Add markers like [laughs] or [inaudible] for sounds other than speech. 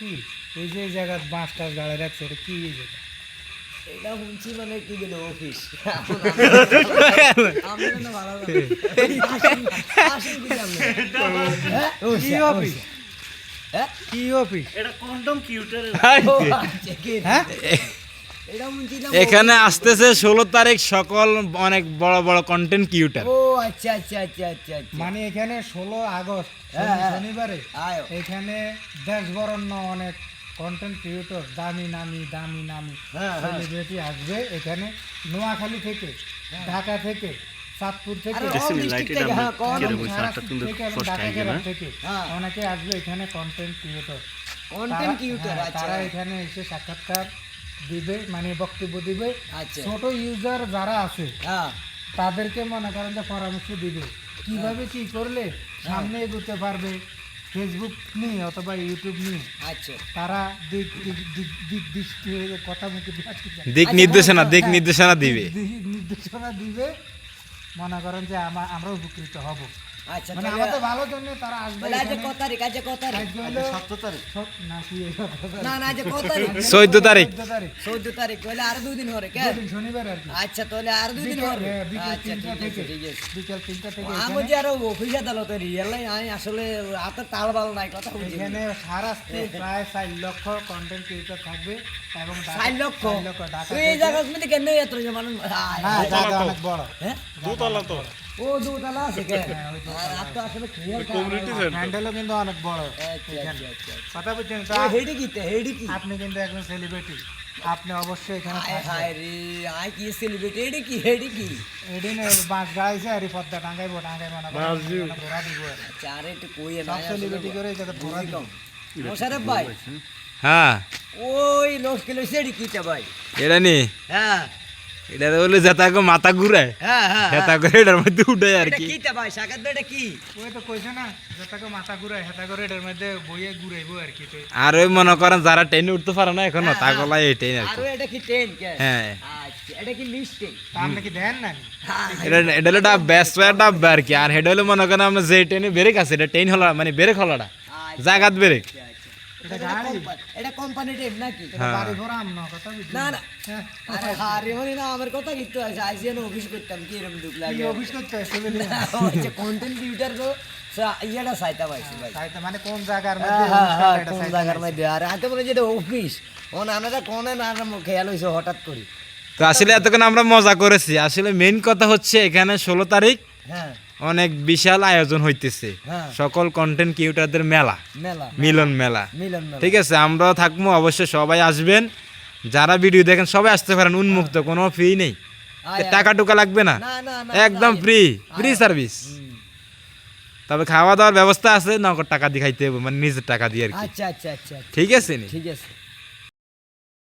কি এই যে এই জায়গায় বাঁশ টাস গাড়ি রাখছে এটা কি এই জায়গা? এটা শুনছি মানে কি দিল [laughs] অফিস কি হ্যাঁ অফিস হ্যাঁ? কি অফিস এটা কন্ডম কিউটার হ্যাঁ শুনছি না এখানে আসতেছে ষোলো তারিখ সকল অনেক বড় বড় কন্টেন্ট কিউটার ও আচ্ছা আচ্ছা আচ্ছা আচ্ছা আচ্ছা। মানে এখানে ষোলো আগস্ট হ্যাঁ, হ্যাঁ। শনিবারে এখানে দেশ বরণ্য অনেক কন্টেন্ট ক্রিয়েটর দামি নামি দামি নামি হ্যাঁ, হ্যাঁ। সেলিব্রিটি আসবে এখানে নোয়াখালী থেকে ঢাকা থেকে চাঁদপুর থেকে। অনেকে আসবে এখানে কন্টেন্ট ক্রিয়েটর কন্টেন্ট কিউটার আচ্ছা। তারা এখানে এসে সাক্ষাৎকার দিবে মানে বক্তব্য দিবে। আচ্ছা। ছোট ইউজার যারা আছে হ্যাঁ। তাদেরকে মনে করেন যে পরামর্শ দিবে। কীভাবে কি করলে সামনে এগোতে পারবে? ফেসবুক নিয়ে অথবা ইউটিউব নিয়ে আচ্ছা। তারা দিক দিক দৃষ্টি হয়ে কথা মুখে। দিক নির্দেশনা দিক নির্দেশনা দিবে। দিক নির্দেশনা দিবে। মনে করেন যে আমা- আমরা উপকৃত হব। আচ্ছা মানে আমাদের ভালোর জন্য তারা আসবে বলে কত তারিখ? আজ কত তারিখ? আজকে হলো সত- না? না না আজ কত তারিখ? চোদ্দ তারিখ। চোদ্দ তারিখ। চৌদ্দ আর দুই দিন হরে কে? দুদিন শনিবার আর আচ্ছা তাহলে আর দুই দিন হ্যাঁ, আচ্ছা ঠিক আছে বিকেল থেকে আমি যে আরও অফিস আদালতে রিয়েল আমি আসলে হাতে তাল বাল নাই কথা বুঝি এখানে সারাস্তে প্রায় চার লক্ষ কন্টেন্ট ক্রিয়েটর থাকবে এবং ঢাকা- লক্ষ? লক্ষ ঢাকা এই জায়গা মধ্যে কেন এত মানুষ? আয়, জায়গা অনেক বড়। হ্যাঁ? ও দুতলা আছে কে আর আর তো আসলে ক্লিয়ার হ্যান্ডেলও কিন্তু অনেক বড়। আচ্ছা আচ্ছা আচ্ছা কথা বুঝছেন তো হেডি কি হেডি কি? আপনি কিন্তু একজন সেলিব্রিটি আপনি অবশ্যই এখানে হায় রে কি সেলিব্রিটি হেডি কি? হেডি কি? এদিন বাঁশ গাড়াইছে আর এই পদ্মা টাঙ্গাইবো টাঙ্গাই মনে করেন ঘোরা দিব। আর। আচ্ছা একটু কই না সেলিব্রিটি করে এই ঘোরা দিব। মোশারফ ভাই? হ্যাঁ। ওই লোক কিলো সেডি কি তে ভাই। এটা নি হ্যাঁ। এটা বলে যেতাকে মাথা ঘুরায়। হ্যাঁ হ্যাঁ হেতা করে এটার মধ্যে উঠে আর কি। ভাই সাকাত এটা কি? ওই তো কইছে না মাথা ঘুরায় হেতা করে এটার মধ্যে বইয়ে ঘুরাইবো আর কি আর ওই মনে করেন যারা ট্রেনে উঠতে পারে না এখনও তা গলায় এটাই আর আর কি। এটা কি টেন কে? হ্যাঁ। আচ্ছা এটা কি আপনি কি দেন না হ্যাঁ। এটা এটা হলো একটা আর কি। আর হলো মনে করেন আমরা যে ট্রেনে ব্রেক আছে এটা ট্রেন হলা মানে ব্রেক হলাটা আচ্ছা, জাগাত ব্রেক। আচ্ছা। এটা এটা গাড়ি? এটা কোম্পানি টেপ নাকি? এটা বাড়ি ভরা আমনা কথা বুঝছেন না না। হ্যাঁ। আরে হারে মানে না আমার কথা কিন্তু আছে। আজ অফিস করতাম কি এরকম দুঃখ লাগে অফিস করতে হয় civil আচ্ছা কন্টেন্ট ক্রিয়েটার তো ইয়েটা সাইতা পাইছি ভাই। তাই মানে কোন জায়গার হ্যাঁ, মধ্যে হ্যাঁ, হ্যাঁ, অনুষ্ঠানটা এটা কোন জায়গার মধ্যে? আর হাতে বলে যেটা অফিস ও নানাটা কোনে না খেয়াল হয়েছে হঠাৎ করে। তো আসলে এতক্ষণ আমরা মজা করেছি। আসলে মেইন কথা হচ্ছে এখানে ষোলো তারিখ। হ্যাঁ। অনেক বিশাল আয়োজন হইতেছে। হ্যাঁ। সকল কন্টেন্ট ক্রিয়েটারদের মেলা। মেলা মিলন মেলা। ঠিক আছে আমরাও থাকব অবশ্যই সবাই আসবেন। যারা ভিডিও দেখেন সবাই আসতে পারেন উন্মুক্ত কোনো ফি নেই। টাকা টুকা লাগবে না। একদম ফ্রি ফ্রি সার্ভিস তবে খাওয়া দাওয়ার ব্যবস্থা আছে নগদ টাকা দিয়ে খাইতে হবে মানে নিজের টাকা দিয়ে আর কি। আচ্ছা আচ্ছা আচ্ছা। ঠিক আছে ঠিক আছে।